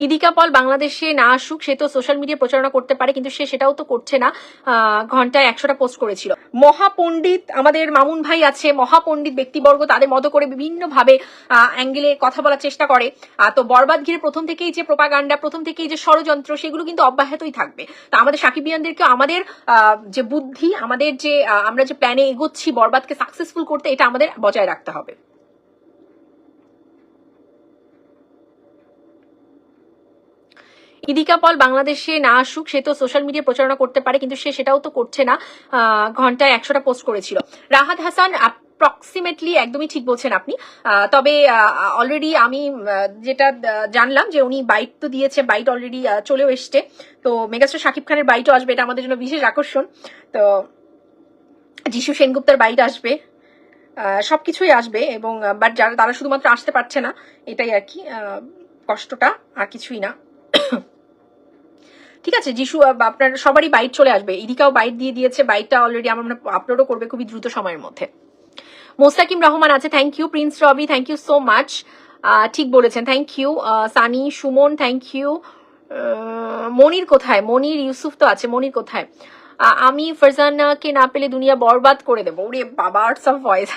ইদিকা পল বাংলাদেশে না আসুক, সে তো সোশ্যাল মিডিয়া প্রচারণা করতে পারে, কিন্তু সে সেটাও তো করছে না। ঘন্টায় একশোটা পোস্ট করেছিল। মহাপণ্ডিত আমাদের মামুন ভাই আছে, মহাপণ্ডিত ব্যক্তিবর্গ, তাদের মতো করে বিভিন্ন ভাবে অ্যাঙ্গেলে কথা বলার চেষ্টা করে। তো বরবাদ ঘিরে প্রথম থেকেই যে প্রোপাগান্ডা প্রথম থেকেই যে ষড়যন্ত্র, সেগুলো কিন্তু অব্যাহতই থাকবে। তো আমাদের সাকিবিয়ানদেরকে আমাদের যে বুদ্ধি, আমাদের যে আমরা যে প্ল্যানে এগোচ্ছি বরবাদকে সাকসেসফুল করতে, এটা আমাদের বজায় রাখতে হবে। ইদিকা পল বাংলাদেশে না আসুক, সে তো সোশ্যাল মিডিয়া প্রচারণা করতে পারে, কিন্তু সে সেটাও তো করছে না। ঘন্টায় একশোটা পোস্ট করেছিল। রাহাত হাসান অ্যাপ্রক্সিমেটলি একদমই ঠিক বলছেন আপনি। তবে অলরেডি আমি যেটা জানলাম যে উনি বাইট তো দিয়েছে বাইট অলরেডি চলেও এসছে। তো মেগাস্টার শাকিব খানের বাইটও আসবে, এটা আমাদের জন্য বিশেষ আকর্ষণ। তো যিশু সেনগুপ্তার বাইট আসবে। সবকিছুই আসবে এবং বাট যারা, তারা শুধুমাত্র আসতে পারছে না, এটাই আর কি কষ্টটা, আর কিছুই না। ঠিক আছে, যিশু আপনার সবারই বাইট চলে আসবে। ইদিকাও বাইট দিয়ে দিয়েছে বাইটটা অলরেডি আমার আপলোডও করবে খুবই দ্রুত সময়ের মধ্যে। মোস্তাকিম রহমান আছে thank you Prince Robi thank you so much ঠিক বলেছেন thank you Sunny Sumon thank you Monir কোথায়? মনির, ইউসুফ তো আছে, মনির কোথায়? আমি ফারজানাকে না পেলে দুনিয়া বরবাদ করে দেবো। ওরে বাবা আর্টস অফ ভয়েস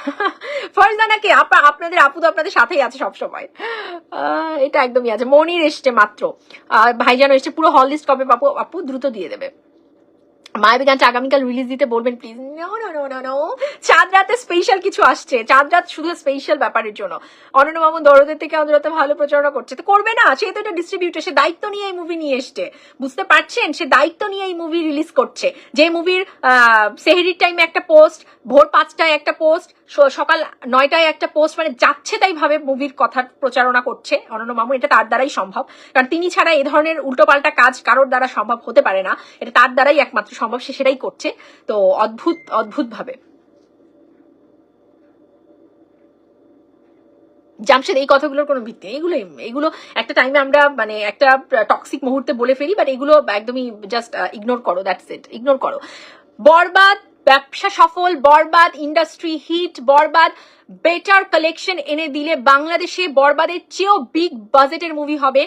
ফারজানাকে, আপা- আপনাদের আপু তো আপনাদের সাথেই আছে সবসময়। এটা একদমই আছে। মনির এসছে মাত্র। ভাইজান এসছে। পুরো হল লিস্ট কবে পাবো? আপু, দ্রুত দিয়ে দেবে। মায়াবী গানটা আগামীকাল রিলিজ দিতে বলবেন প্লিজ নো নো নো চাঁদ রাতে স্পেশাল কিছু আসছে। চাঁদ রাত শুধু স্পেশাল ব্যাপারের জন্য। অনন্য মামুন দরদের থেকে আমাদের ভালো প্রচারণা করছে। তো করবে না, সে তো এটা ডিস্ট্রিবিউটার সে দায়িত্ব নিয়ে এই মুভি নিয়ে এসছে। বুঝতে পারছেন? সে দায়িত্ব নিয়ে এই মুভি রিলিজ করছে। যে মুভির সেহেরির টাইমে একটা পোস্ট ভোর পাঁচটায় একটা পোস্ট সকাল নয়টায় একটা পোস্ট মানে যাচ্ছে তাই ভাবে মুভির কথা প্রচারণা করছে অনন্য মামু, এটা তার দ্বারাই সম্ভব। কারণ তিনি ছাড়া এই ধরনের উল্টোপাল্টা কাজ কারোর দ্বারা সম্ভব হতে পারে না। এটা তার দ্বারাই একমাত্র সম্ভব, সে সেটাই করছে। তো অদ্ভুত অদ্ভুত ভাবে। জামশেদ, এই কথাগুলোর কোনো ভিত্তি নেই। এগুলো একটা টাইমে আমরা মানে একটা টক্সিক মুহূর্তে বলে ফেলি বাট এগুলো একদমই জাস্ট ইগনোর করো দ্যাটস ইট ইগনোর করো। বরবাদ ব্যবসা সফল, Borbaad industry hit Borbaad better collection এনে দিলে বাংলাদেশে বরবাদের চেয়েও বিগ বাজেটের মুভি হবে।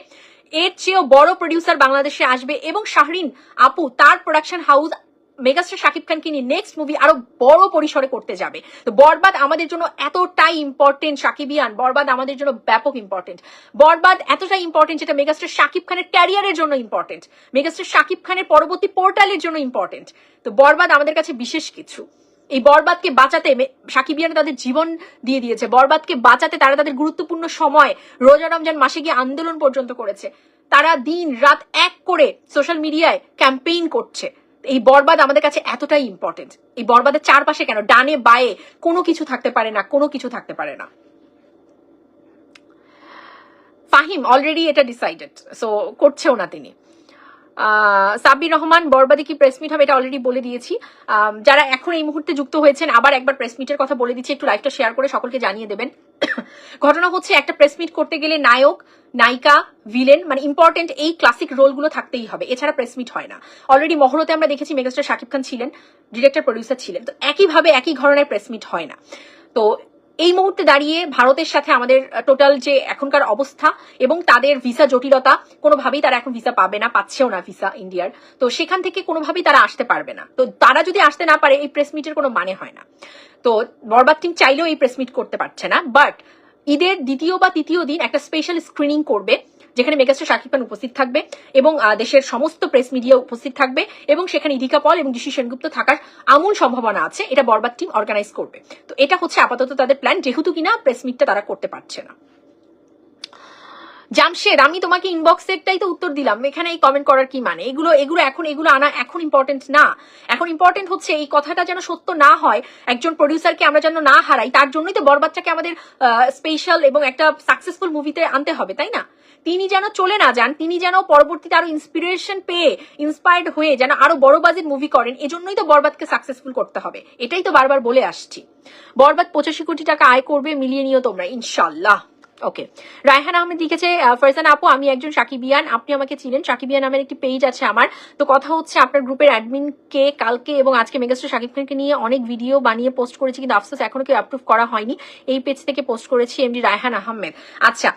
এর চেয়েও বড় প্রডিউসার বাংলাদেশে আসবে এবং শাহরিন আপু, তার প্রোডাকশন হাউস মেগাস্টার শাকিব খানকে নিয়ে নেক্সট মুভি আরও বড় পরিসরে করতে যাবে। তো বরবাদ আমাদের জন্য এতটাই ইম্পর্টেন্ট শাকিবিয়ান, বরবাদ আমাদের জন্য ব্যাপক ইম্পর্টেন্ট বরবাদ এতটাই ইম্পর্টেন্ট যেটা মেগাস্টার শাকিব খানের ক্যারিয়ারের জন্য ইম্পর্টেন্ট মেগাস্টার শাকিব খানের পরবর্তী পোর্টালের জন্য ইম্পর্টেন্ট তো বরবাদ আমাদের কাছে বিশেষ কিছু। এই বরবাদকে বাঁচাতে সাকিবিয়ানরা তাদের জীবন দিয়ে দিয়েছে। বরবাদকে বাঁচাতে তারা তাদের গুরুত্বপূর্ণ সময় রোজা রমজান মাসে গিয়ে আন্দোলন পর্যন্ত করেছে। তারা দিন রাত এক করে সোশ্যাল মিডিয়ায় ক্যাম্পেইন করছে। এই বরবাদ আমাদের কাছে এতটাই ইম্পর্টেন্ট এই বরবাদের চারপাশে কেন? ডানে বায়ে কোনো কিছু থাকতে পারে না, কোনো কিছু থাকতে পারে না। ফাহিম অলরেডি এটা ডিসাইডেড সো করছেও না তিনি। সাব্বির রহমান, বরবাদে কি প্রেস হবে এটা অলরেডি বলে দিয়েছি। যারা এখন এই মুহূর্তে যুক্ত হয়েছেন, আবার একবার প্রেস মিটের কথা বলে দিচ্ছি, একটু লাইভটা শেয়ার করে সকলকে জানিয়ে দেবেন। ঘটনা হচ্ছে, একটা প্রেস মিট করতে গেলে নায়ক, নায়িকা ভিলেন মানে ইম্পর্টেন্ট এই ক্লাসিক রোলগুলো থাকতেই হবে। এছাড়া প্রেস মিট হয় না। অলরেডি মহরতে আমরা দেখেছি মেগাস্টার শাকিব খান ছিলেন ডিরেক্টর প্রডিউসার ছিলেন। তো একইভাবে একই ধরনের প্রেস মিট হয় না। তো এই মুহূর্তে দাঁড়িয়ে ভারতের সাথে আমাদের টোটাল যে এখনকার অবস্থা এবং তাদের ভিসা জটিলতা, কোনোভাবেই তারা এখন ভিসা পাবে না, পাচ্ছেও না ভিসা ইন্ডিয়ার তো সেখান থেকে কোনোভাবেই তারা আসতে পারবে না। তো তারা যদি আসতে না পারে, এই প্রেস মিটের কোনো মানে হয় না। তো বরবাদ টিম চাইলেও এই প্রেস মিট করতে পারছে না বাট ঈদের দ্বিতীয় বা তৃতীয় দিন একটা স্পেশাল স্ক্রিনিং করবে। যেখানে মেগাস্টার শাকিব খান উপস্থিত থাকবে এবং দেশের সমস্ত প্রেস মিডিয়া উপস্থিত থাকবে এবং সেখানে ইদিকা পল এবং যিশু সেনগুপ্ত থাকার আমূল সম্ভাবনা আছে। এটা বরবাদ টিম অর্গানাইজ করবে। তো এটা হচ্ছে আপাতত তাদের প্ল্যান যেহেতু কিনা প্রেস মিটটা তারা করতে পারছে না। জামশেদ, আমি তোমাকে ইনবক্সেরটাই তো উত্তর দিলাম। এখানে এই কমেন্ট করার কি মানে? এগুলো এগুলো এখন, এগুলো আনা এখন ইম্পর্টেন্ট না। এখন ইম্পর্টেন্ট হচ্ছে এই কথাটা যেন সত্য না হয়। একজন প্রডিউসারকে আমরা যেন না হারাই, তার জন্যই তো বরবাচ্চাকে আমাদের স্পেশাল এবং একটা সাকসেসফুল মুভিতে আনতে হবে, তাই না? তিনি যেন চলে না যান, তিনি যেন পরবর্তীতে আরও ইন্সপিরেশন পেয়ে ইন্সপায়ার্ড হয়ে যেন আরও বড় বাজেট মুভি করেন, এজন্যই তো বরবাদকে সাকসেসফুল করতে হবে। এটাই তো বারবার বলে আসছি। বরবাদ পঁচাশি কোটি টাকা আয় করবে মিলিয়ে নিও তোমরা ইনশাল্লাহ ওকে রায়হান আহমেদ লিখেছে ফারজান আপু, আমি একজন সাকিবিয়ান আপনি আমাকে চিনেন সাকিবিয়ান নামের একটি পেজ আছে আমার। তো কথা হচ্ছে, আপনার গ্রুপের অ্যাডমিনকে কালকে এবং আজকে মেগাস্টার সাকিব খানকে নিয়ে অনেক ভিডিও বানিয়ে পোস্ট করেছি, কিন্তু আফসোস এখনও কেউ অ্যাপ্রুভ করা হয়নি। এই পেজ থেকে পোস্ট করেছি এমডি রায়হান আহমেদ। আচ্ছা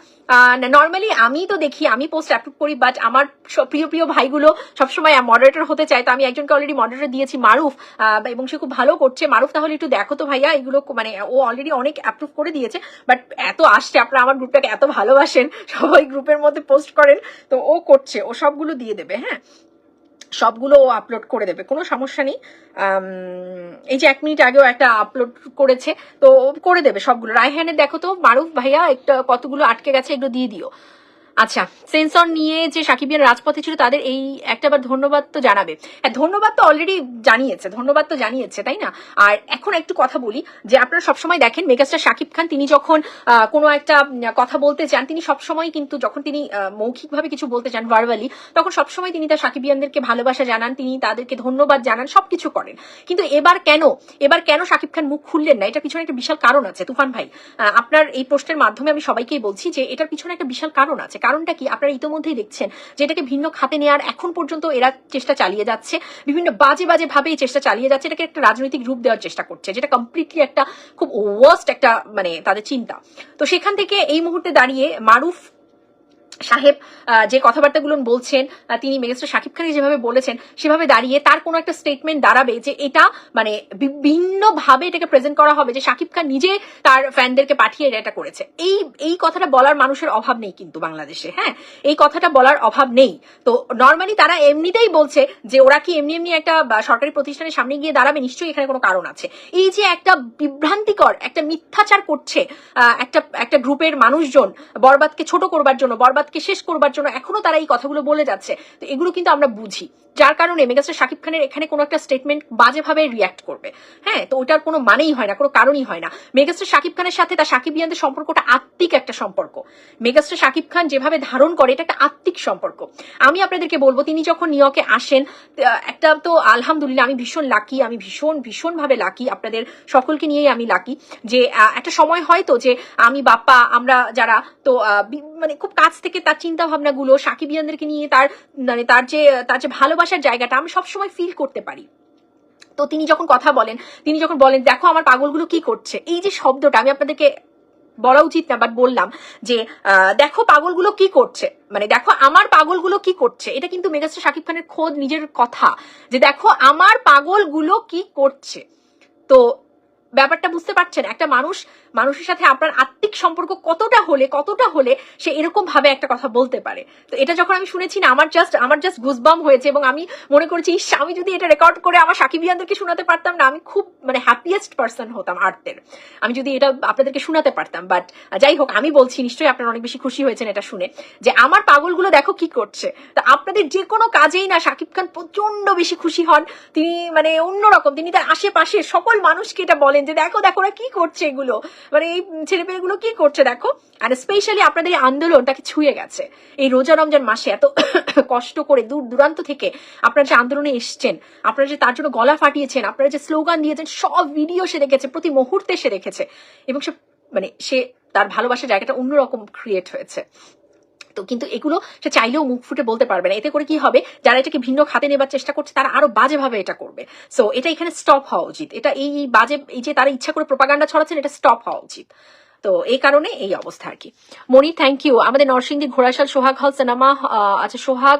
নর্মালি আমি তো দেখি, আমি পোস্ট অ্যাপ্রুভ করি বাট আমার প্রিয় প্রিয় ভাইগুলো সবসময় মডারেটর হতে চায়, তো আমি একজনকে অলরেডি মডারেটর দিয়েছি, মারুফ এবং সে খুব ভালো করছে। মারুফ, তাহলে একটু দেখো তো ভাইয়া, এগুলো মানে ও অলরেডি অনেক অ্যাপ্রুভ করে দিয়েছে বাট এত আসছে, আপনারা আমার গ্রুপটাকে এত ভালোবাসেন, সবাই গ্রুপের মধ্যে পোস্ট করেন, তো ও করছে, ও সবগুলো দিয়ে দেবে হ্যাঁ? সবগুলো আপলোড করে দেবে, কোনো সমস্যা নেই। এই যে এক মিনিট আগেও একটা আপলোড করেছে, তো করে দেবে সবগুলো। রায়হানের, দেখো তো, মারুফ ভাইয়া একটা কতগুলো আটকে গেছে একটু দিয়ে দিও। আচ্ছা সেন্সর নিয়ে যে সাকিবিয়ান রাজপথে ছিল তাদের এই একটাবার ধন্যবাদ তো জানাবে। হ্যাঁ ধন্যবাদ তো অলরেডি জানিয়েছে, ধন্যবাদ তো জানিয়েছে, তাই না? আর এখন একটু কথা বলি যে আপনারা সবসময় দেখেন মেগাস্টার শাকিব খান, তিনি যখন কোনো একটা কথা বলতে চান, তিনি সবসময় কিন্তু যখন তিনি মৌখিকভাবে কিছু বলতে চান ভার্বালি তখন সবসময় তিনি তার সাকিবিয়ানদেরকে ভালোবাসা জানান, তিনি তাদেরকে ধন্যবাদ জানান, সবকিছু করেন। কিন্তু এবার কেন এবার কেন শাকিব খান মুখ খুললেন না? এটা পিছনে একটা বিশাল কারণ আছে। তুফান ভাই আপনার এই প্রশ্নের মাধ্যমে আমি সবাইকেই বলছি যে এটার পিছনে একটা বিশাল কারণ আছে। কারণটা কি? আপনারা ইতোমধ্যেই দেখছেন, যেটাকে ভিন্ন খাতে নেওয়ার এখন পর্যন্ত এরা চেষ্টা চালিয়ে যাচ্ছে। বিভিন্ন বাজে বাজে ভাবে চেষ্টা চালিয়ে যাচ্ছে। এটাকে একটা রাজনৈতিক রূপ দেওয়ার চেষ্টা করছে, যেটা কমপ্লিটলি একটা খুব ওয়ার্স্ট একটা মানে তাদের চিন্তা। তো সেখান থেকে এই মুহূর্তে দাঁড়িয়ে মারুফ সাহেব যে কথাবার্তাগুলো বলছেন তিনি মেগাস্টার শাকিব খানকে যেভাবে বলেছেন, সেভাবে দাঁড়িয়ে তার কোনো একটা স্টেটমেন্ট দাঁড়াবে যে এটা মানে বিভিন্ন ভাবে এটাকে প্রেজেন্ট করা হবে, যে শাকিব খান নিজে তার ফ্যানদেরকে পাঠিয়ে এটা করেছে। এই এই কথাটা বলার মানুষের অভাব নেই কিন্তু বাংলাদেশে হ্যাঁ? এই কথাটা বলার অভাব নেই। তো নর্মালি তারা এমনিতেই বলছে যে ওরা কি এমনি এমনি একটা সরকারি প্রতিষ্ঠানের সামনে গিয়ে দাঁড়াবে? নিশ্চয়ই এখানে কোনো কারণ আছে। এই যে একটা বিভ্রান্তিকর, একটা মিথ্যাচার করছে একটা একটা গ্রুপের মানুষজন বরবাদকে ছোট করবার জন্য বরবাদকে শেষ করবার জন্য এখনও তারা এই কথাগুলো বলে যাচ্ছে। তো এগুলো কিন্তু আমরা বুঝি। যার কারণে মেগাস্টার শাকিব খানের এখানে কোনো একটা স্টেটমেন্ট বাজেভাবে রিয়াক্ট করবে। হ্যাঁ তো ওটার কোনো মানেই হয় না, কোনো কারণই হয় না। মেগাস্টার শাকিব খানের সাথে তার সাকিবিয়ানদের সম্পর্কটা আত্মিক একটা সম্পর্ক। মেগাস্টার শাকিব খান যেভাবে ধারণ করে, এটা একটা আত্মিক সম্পর্ক। আমি আপনাদেরকে বলব, তিনি যখন নিউইয়র্কে আসেন একটা তো আলহামদুলিল্লাহ আমি ভীষণ লাকি আমি ভীষণ ভীষণ ভাবে লাকি আপনাদের সকলকে নিয়েই আমি লাকি যে একটা সময় হয় তো যে, আমি বাপ্পা, আমরা যারা, তো মানে খুব কাছ থেকে তার চিন্তা ভাবনাগুলো সাকিবিয়ানদেরকে নিয়ে তার মানে তার যে তার যে ভালোবাসার জায়গাটা আমি সবসময় ফিল করতে পারি। তো তিনি যখন কথা বলেন, তিনি যখন বলেন, দেখো আমার পাগলগুলো কি করছে। এই যে শব্দটা আমি আপনাদেরকে বলা উচিত না বাট বললাম যে দেখো পাগলগুলো কি করছে। মানে দেখো আমার পাগলগুলো কি করছে। এটা কিন্তু মেগাস্টার শাকিব খানের খোদ নিজের কথা যে, দেখো আমার পাগলগুলো কি করছে। তো ব্যাপারটা বুঝতে পারছেন, একটা মানুষ মানুষের সাথে আপনার আত্মিক সম্পর্ক কতটা হলে কতটা হলে সে এরকম ভাবে একটা কথা বলতে পারে। তো এটা যখন আমি শুনেছি না, আমার জাস্ট আমার জাস্ট গুজবাম হয়েছে এবং আমি মনে করেছি, ইস, আমি যদি এটা রেকর্ড করে আমার সাকিবিয়ানদেরকে শোনাতে পারতাম না, আমি খুব মানে হ্যাপিয়েস্ট পার্সন হতাম আর্টের আমি যদি এটা আপনাদেরকে শোনাতে পারতাম বাট যাই হোক, আমি বলছি, নিশ্চয়ই আপনারা অনেক বেশি খুশি হয়েছেন এটা শুনে, যে আমার পাগলগুলো দেখো কি করছে। তা আপনাদের যে কোনো কাজেই না শাকিব খান প্রচণ্ড বেশি খুশি হন। তিনি মানে অন্যরকম, তিনি তার আশেপাশে সকল মানুষকে এটা বলেন যে, দেখো দেখো ওরা কি করছে এগুলো? মানে এই ছেলেমেয়েগুলো কি করছে দেখো? আর স্পেশালি আপনাদের এই আন্দোলনটাকে ছুঁয়ে গেছে। এই রোজা রমজান মাসে এত কষ্ট করে দূর দূরান্ত থেকে আপনারা যে আন্দোলনে এসছেন, আপনারা যে তার জন্য গলা ফাটিয়েছেন, আপনারা যে স্লোগান দিয়েছেন, সব ভিডিও সে দেখেছে, প্রতি মুহূর্তে সে দেখেছে। এবং সে মানে সে তার ভালোবাসার জায়গাটা অন্যরকম ক্রিয়েট হয়েছে। কিন্তু এগুলো সে চাইলেও মুখ ফুটে বলতে পারবে না। এতে করে কি হবে? যারা এটাকে ভিন্ন খাতে নেবার চেষ্টা করছে, তারা আরও বাজেভাবে এটা করবে। সো এটা এখানে স্টপ হওয়া উচিত। এটা এই এই বাজে, এই যে তারা ইচ্ছা করে প্রপাগান্ডা ছড়াচ্ছেন, এটা স্টপ হওয়া উচিত। তো এই কারণে এই অবস্থা আর কি। মনি থ্যাংক ইউ আমাদের নরসিংদী ঘোড়াশাল সোহাগ হল সিনেমা আচ্ছা সোহাগ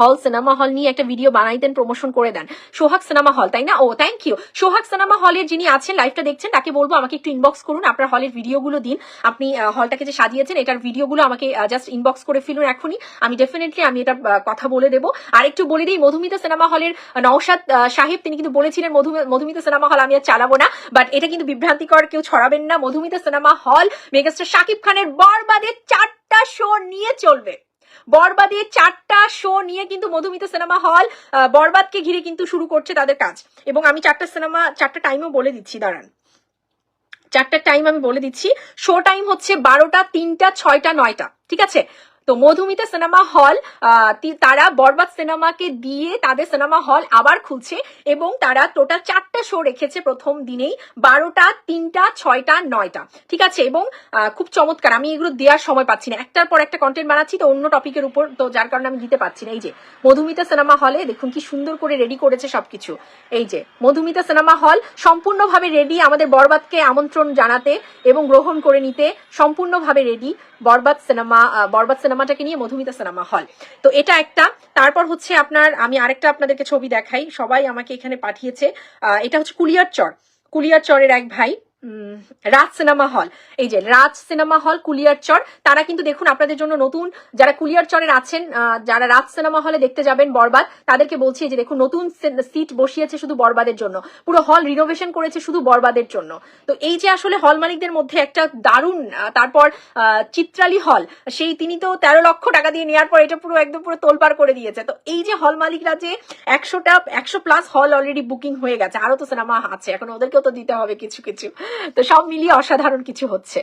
হল সিনেমা হল নিয়ে একটা ভিডিও বানাই দেন প্রমোশন করে দেন। সোহাগ সিনেমা হল তাই না? ও থ্যাংক ইউ সোহাগ সিনেমা হলের যিনি আছেন লাইভটা দেখছেন, তাকে বলব, আমাকে একটু ইনবক্স করুন, আপনার হলের ভিডিওগুলো দিন। আপনি হলটাকে যে সাজিয়েছেন, এটার ভিডিওগুলো আমাকে জাস্ট ইনবক্স করে ফেলুন এখনই। আমি ডেফিনেটলি আমি এটা কথা বলে দেবো। আর একটু বলে দিই, মধুমিতা সিনেমা হলের নওশাদ সাহেব, তিনি কিন্তু বলেছিলেন মধু মধুমিতা সিনেমা হল আমি আর চালাবো না। বাট এটা কিন্তু বিভ্রান্তিকর, কেউ ছড়াবেন না। Madhumita cinema hall megastar Shakib খানের বরবাদের চারটা শো নিয়ে চলবে। বরবাদের চারটা শো নিয়ে কিন্তু মধুমিতা সিনেমা হল বরবাদকে ঘিরে কিন্তু শুরু করছে তাদের কাজ। এবং আমি চারটা সিনেমা, চারটা টাইমও বলে দিচ্ছি, দাঁড়ান। চারটা টাইম আমি বলে দিচ্ছি। শো টাইম হচ্ছে বারোটা, তিনটা, ছয়টা, নয়টা, ঠিক আছে? তো মধুমিতা সিনেমা হল তারা বরবাদ সিনেমাকে দিয়ে তাদের সিনেমা হল আবার খুলছে এবং তারা টোটাল চারটা শো রেখেছে প্রথম দিনেই, বারোটা, তিনটা, ছয়টা, নয়টা। ঠিক আছে? এবং খুব চমৎকার। আমি এগুলো দেওয়ার সময় পাচ্ছি না। একটার পর একটা কন্টেন্ট বানাচ্ছি, তো অন্য টপিকের উপর, তো যার কারণে আমি দিতে পারছি না। এই যে, মধুমিতা সিনেমা হলে দেখুন কি সুন্দর করে রেডি করেছে সবকিছু। এই যে, মধুমিতা সিনেমা হল সম্পূর্ণভাবে রেডি আমাদের বরবাদকে আমন্ত্রণ জানাতে এবং গ্রহণ করে নিতে সম্পূর্ণভাবে রেডি বরবাদ সিনেমা বরবাদ সিনেমাটাকে নিয়ে মধুমিতা সিনেমা হল তো এটা একটা। তারপর হচ্ছে আপনার, আমি আরেকটা আপনাদেরকে ছবি দেখাই। সবাই আমাকে এখানে পাঠিয়েছে। এটা হচ্ছে কুলিয়ার চর। কুলিয়ার চরের এক ভাই রাজ সিনেমা হল। এই যে রাজ সিনেমা হল, কুলিয়ার চর, তারা কিন্তু দেখুন আপনাদের জন্য নতুন, যারা কুলিয়ার চরের আছেন যারা রাজ সিনেমা হলে দেখতে যাবেন বরবাদ, তাদেরকে বলছি যে দেখুন, নতুন সিট বসিয়েছে শুধু বরবাদের জন্য। পুরো হল রিনোভেশন করেছে শুধু বরবাদের জন্য। তো এই যে আসলে হল মালিকদের মধ্যে একটা দারুণ তারপর চিত্রালী হল, সেই তিনি তো তেরো লক্ষ টাকা দিয়ে নেওয়ার পর এটা পুরো একদম পুরো তোলপাড় করে দিয়েছে। তো এই যে হল মালিকরা যে একশোটা, একশো প্লাস হল অলরেডি বুকিং হয়ে গেছে আরও তো সিনেমা আছে, এখন ওদেরকেও তো দিতে হবে কিছু কিছু। তো সব মিলিয়ে অসাধারণ কিছু হচ্ছে।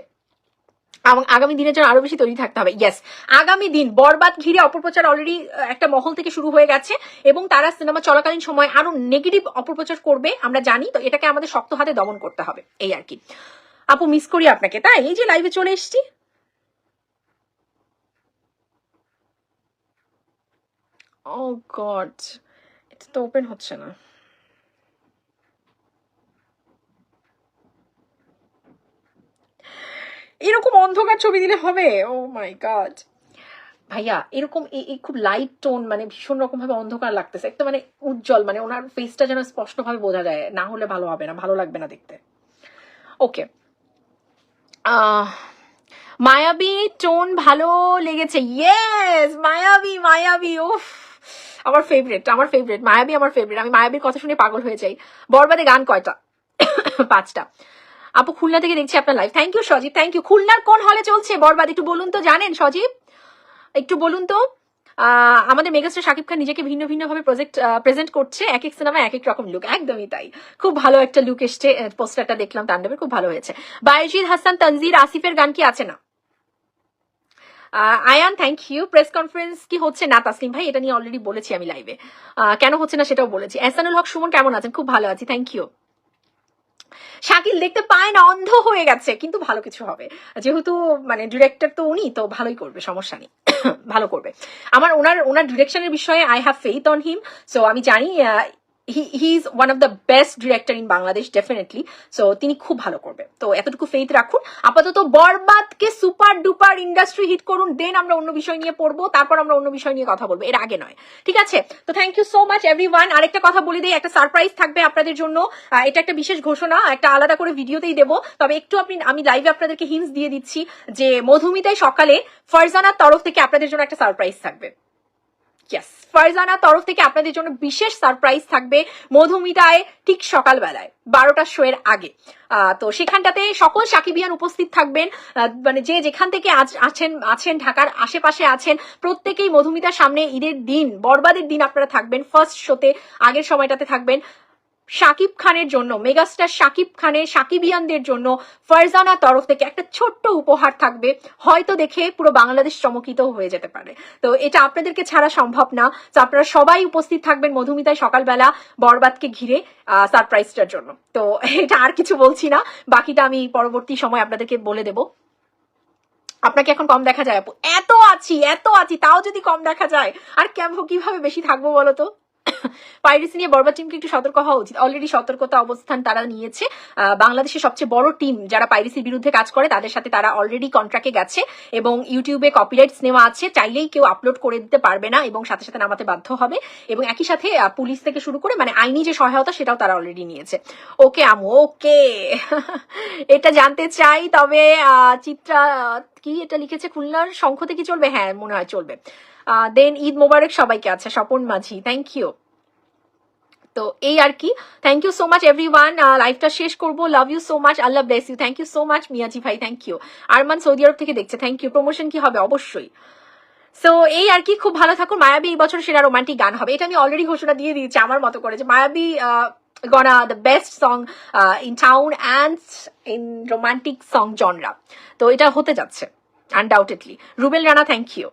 এবং আগামী দিনের জন্য আরও বেশি তৈরি থাকতে হবে। ইয়েস আগামী দিন বরবাদ ঘিরে অপপ্রচার অলরেডি একটা মহল থেকে শুরু হয়ে গেছে এবং তারা সিনেমা চলাকালীন সময় আরও নেগেটিভ অপপ্রচার করবে, আমরা জানি, তো এটাকে আমাদের শক্ত হাতে দমন করতে হবে। এই আর কি। আপু মিস করি আপনাকে, তাই? এই যে লাইভে চলে এসেছি। ও গড এটা তো ওপেন হচ্ছে না। এরকম অন্ধকার ছবি দিলে হবে? ও মাই গড ভাইয়া, এরকম এই খুব লাইট টোন মানে ভীষণ রকম ভাবে অন্ধকার লাগতেছে। একটা মানে উজ্জ্বল মানে ওনার ফেসটা যেন স্পষ্ট ভাবে বোঝা যায়। না হলে ভালো হবে না, ভালো লাগবে না দেখতে। ওকে মায়াবী টোন ভালো লেগেছে। ইয়েস মায়াবী মায়াবী, উফ! আমার ফেভারিট আমার ফেভারিট মায়াবী আমার ফেভারিট আমি মায়াবীর কথা শুনে পাগল হয়ে যাই। বরবাদে গান কয়টা? পাঁচটা। আপু খুলনা থেকে দেখছি আপনার live thank you Sajib. Thank you খুলনার কোন হলে চলছে? বরবাদ, একটু বলুন তো, জানেন সজীব? একটু বলুন তো। আমাদের মেগাস্টার শাকিব খান নিজেকে ভিন্ন ভিন্ন ভাবে প্রজেক্ট প্রেজেন্ট করছে। এক এক সিনেমা এক এক রকম লুক একদমই তাই। খুব ভালো একটা লুক এসছে পোস্টারটা দেখলাম, তাণ্ডবের খুব ভালো হয়েছে। বায়জিদ হাসান, তানজির, আসিফের গান কি আছে না? Ayan thank you press conference কি হচ্ছে? না, তাসলিম ভাই, এটা নিয়ে অলরেডি বলেছি আমি লাইভে কেন হচ্ছে না সেটাও বলেছি। এহসানুল হক, সুমন কেমন আছেন? খুব ভালো আছি। থ্যাংক ইউ শাকিল দেখতে পায় না, অন্ধ হয়ে গেছে, কিন্তু ভালো কিছু হবে। যেহেতু মানে ডিরেক্টর তো উনি, তো ভালোই করবে, সমস্যা নেই। ভালো করবে। আমার ওনার ওনার ডিরেকশনের বিষয়ে I have faith on him so আমি জানি he is one of the best director in Bangladesh definitely so তিনি খুব ভালো করবে। তো, এতটুকু ফেইথ রাখুন। আপাতত বরবাদকে সুপার ডুপার ইন্ডাস্ট্রি হিট করুন দেন আমরা অন্য বিষয় নিয়ে পড়ব, তারপর আমরা অন্য বিষয় নিয়ে কথা বলব। এর আগে নয়। ঠিক আছে? তো thank you so much everyone আরেকটা কথা বলে দিই, একটা সারপ্রাইজ থাকবে আপনাদের জন্য। এটা একটা বিশেষ ঘোষণা, একটা আলাদা করে ভিডিওতেই দেবো। তবে একটু আপনি, আমি লাইভে আপনাদেরকে হিন্স দিয়ে দিচ্ছি যে, মধুমিতায় সকালে ফারজানার তরফ থেকে আপনাদের জন্য একটা সারপ্রাইজ থাকবে। ইয়েস ফারজানার তরফ থেকে আপনাদের জন্য বিশেষ সারপ্রাইজ থাকবে মধুমিতায় ঠিক সকালবেলায় বারোটার শো এর আগে তো সেখানটাতে সকল সাকিবিয়ান উপস্থিত থাকবেন। মানে যে যেখান থেকে আজ- আছেন আছেন, ঢাকার আশেপাশে আছেন, প্রত্যেকেই মধুমিতার সামনে ঈদের দিন, বরবাদের দিন আপনারা থাকবেন। ফার্স্ট শোতে আগের সময়টাতে থাকবেন। শাকিব খানের জন্য, মেগাস্টার শাকিব খানের সাকিবিয়ানদের জন্য ফারজানা তরফ থেকে একটা ছোট্ট উপহার থাকবে। হয়তো দেখে পুরো বাংলাদেশ চমকিত হয়ে যেতে পারে। তো এটা আপনাদেরকে ছাড়া সম্ভব না। তো আপনারা সবাই উপস্থিত থাকবেন মধুমিতায় সকালবেলা বরবাদকে ঘিরে সারপ্রাইজটার জন্য। তো এটা আর কিছু বলছি না। বাকিটা আমি পরবর্তী সময় আপনাদেরকে বলে দেবো। আপনাকে এখন কম দেখা যায় আপু। এত আছি এত আছি, তাও যদি কম দেখা যায়। আর কেমন, কীভাবে বেশি থাকব বলো তো? পাইরেসি নিয়ে বরবাদ টিমকে একটু সতর্ক হওয়া উচিত। অলরেডি সতর্কতা অবস্থান তারা নিয়েছে। বাংলাদেশের সবচেয়ে বড় টিম যারা পাইরেসির বিরুদ্ধে কাজ করে, তাদের সাথে তারা অলরেডি কন্ট্রাক্টে গেছে এবং ইউটিউবে কপিরাইটস নেওয়া আছে। চাইলেই কেউ আপলোড করে দিতে পারবে না এবং সাথে সাথে নামাতে বাধ্য হবে এবং একই সাথে পুলিশ থেকে শুরু করে মানে আইনি যে সহায়তা, সেটাও তারা অলরেডি নিয়েছে। ওকে আমু ওকে এটা জানতে চাই, তবে চিত্রা, কি এটা লিখেছে খুলনার? শঙ্খ থেকে চলবে? হ্যাঁ মনে হয় চলবে। দেন ঈদ মোবারক সবাইকে আছে, স্বপন মাঝি থ্যাংক ইউ তো এই আর কি। Thank you so much everyone লাইফটা শেষ করব। Love you so much Allah bless you thank you so much Miaji ভাই thank you Arman Saudi Arab থেকে দেখছে থ্যাংক ইউ প্রমোশন কি হবে? অবশ্যই। সো এই আর কি, খুব ভালো থাকুন। মায়াবী এই বছর সেরা রোমান্টিক গান হবে। এটা আমি অলরেডি ঘোষণা দিয়ে দিয়েছি আমার মতো করে যে Mayabi গনা the best song in town and in romantic song genre তো এটা হতে যাচ্ছে undoubtedly Rubel Rana thank you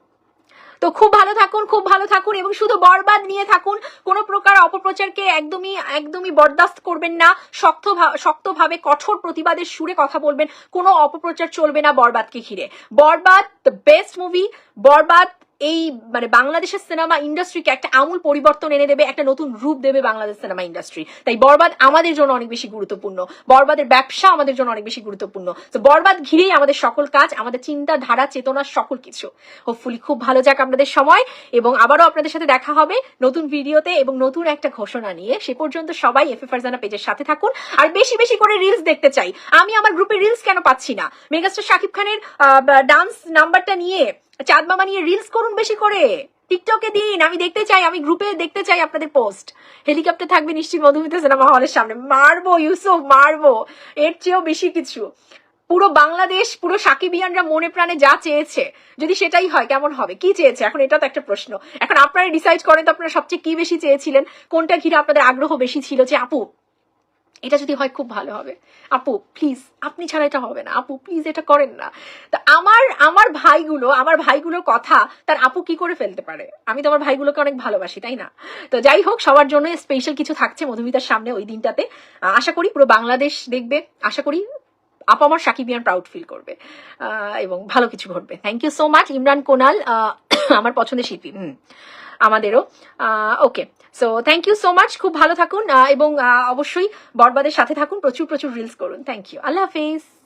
তো খুব ভালো থাকুন, খুব ভালো থাকুন এবং শুধু বরবাদ নিয়ে থাকুন। কোনো প্রকার অপপ্রচারকে একদমই একদমই বরদাস্ত করবেন না। শক্ত শক্তভাবে, কঠোর প্রতিবাদের সুরে কথা বলবেন। কোনো অপপ্রচার চলবে না বরবাদকে ঘিরে। Borbaad the best movie Borbaad এই মানে বাংলাদেশের সিনেমা ইন্ডাস্ট্রিকে একটা আমূল পরিবর্তন এনে দেবে, একটা নতুন রূপ দেবে বাংলাদেশ সিনেমা ইন্ডাস্ট্রি তাই বরবাদ আমাদের জন্য অনেক বেশি গুরুত্বপূর্ণ। বরবাদের ব্যবসা আমাদের জন্য অনেক বেশি গুরুত্বপূর্ণ। তো বরবাদ ঘিরেই আমাদের সকল কাজ, আমাদের চিন্তা, ধারা, চেতনা, সকল কিছু। হোপফুলি খুব ভালো যাক আপনাদের সময়, এবং আবারও আপনাদের সাথে দেখা হবে নতুন ভিডিওতে এবং নতুন একটা ঘোষণা নিয়ে। সে পর্যন্ত সবাই এফ ফারজানা পেজের সাথে থাকুন, আর বেশি বেশি করে রিলস দেখতে চাই। আমি আমার গ্রুপে রিলস কেন পাচ্ছি না? মেগাস্টার শাকিব খানের ডান্স নাম্বারটা নিয়ে চাঁদ মামা নিয়ে রিলস করুন বেশি করে। টিকটকে দিন, আমি দেখতে চাই, আমি গ্রুপে দেখতে চাই আপনাদের পোস্ট হেলিকপ্টার থাকবে নিশ্চয়ই মধুমিতা সিনেমা হলের সামনে। মারবো, ইউসুফ, মারবো। এর চেয়েও বেশি কিছু। পুরো বাংলাদেশ, পুরো সাকিবিয়ানরা মনে প্রাণে যা চেয়েছে, যদি সেটাই হয়, কেমন হবে? কি চেয়েছে? এখন এটা তো একটা প্রশ্ন। এখন আপনারা ডিসাইড করেন তো আপনারা সবচেয়ে কি বেশি চেয়েছিলেন, কোনটা ঘিরে আপনাদের আগ্রহ বেশি ছিল যে, আপু এটা যদি হয় খুব ভালো হবে। আপু প্লিজ আপনি ছাড়া এটা হবে না। আপু প্লিজ এটা করেন না। তা আমার আমার ভাইগুলো, আমার ভাইগুলোর কথা তার আপু কি করে ফেলতে পারে? আমি তো আমার ভাইগুলোকে অনেক ভালোবাসি, তাই না? তো যাই হোক, সবার জন্য স্পেশাল কিছু থাকছে মধুমিতার সামনে ওই দিনটাতে। আশা করি পুরো বাংলাদেশ দেখবে। আশা করি আপা আমার সাকিবিয়ান প্রাউড ফিল করবে। এবং ভালো কিছু ঘটবে। Thank you so much Imran কোনাল আমার পছন্দের শিল্পী। আমাদেরও। Okay. So thank you so much খুব ভালো থাকুন। এবং অবশ্যই বরবাদের সাথে থাকুন। প্রচুর প্রচুর রিলস করুন। থ্যাংক ইউ আল্লাহ হাফিজ।